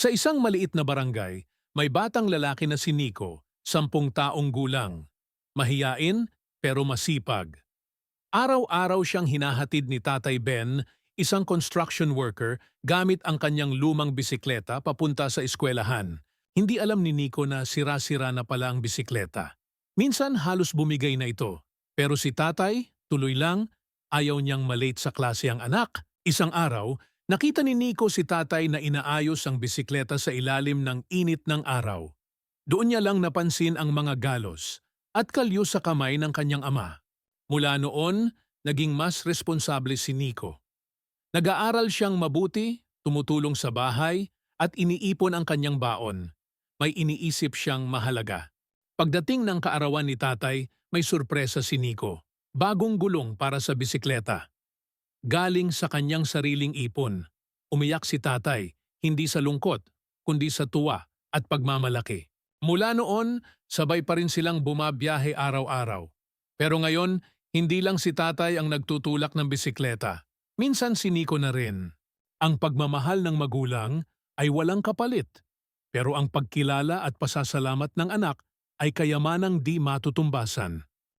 Sa isang maliit na barangay, may batang lalaki na si Nico, sampung taong gulang. Mahiyain pero masipag. Araw-araw siyang hinahatid ni Tatay Ben, isang construction worker, gamit ang kanyang lumang bisikleta papunta sa eskwelahan. Hindi alam ni Nico na sira-sira na pala ang bisikleta. Minsan halos bumigay na ito. Pero si Tatay, tuloy lang, ayaw niyang malate sa klase ang anak. Isang araw, nakita ni Nico si Tatay na inaayos ang bisikleta sa ilalim ng init ng araw. Doon niya lang napansin ang mga galos at kalyo sa kamay ng kanyang ama. Mula noon, naging mas responsable si Nico. Nag-aaral siyang mabuti, tumutulong sa bahay, at iniipon ang kanyang baon. May iniisip siyang mahalaga. Pagdating ng kaarawan ni tatay, may sorpresa si Nico. Bagong gulong para sa bisikleta. Galing sa kanyang sariling ipon. Umiyak si tatay, hindi sa lungkot, kundi sa tuwa at pagmamalaki. Mula noon, sabay pa rin silang bumabiyahe araw-araw. Pero ngayon, hindi lang si tatay ang nagtutulak ng bisikleta. Minsan si Nico na rin. Ang pagmamahal ng magulang ay walang kapalit. Pero ang pagkilala at pasasalamat ng anak ay kayamanang di matutumbasan.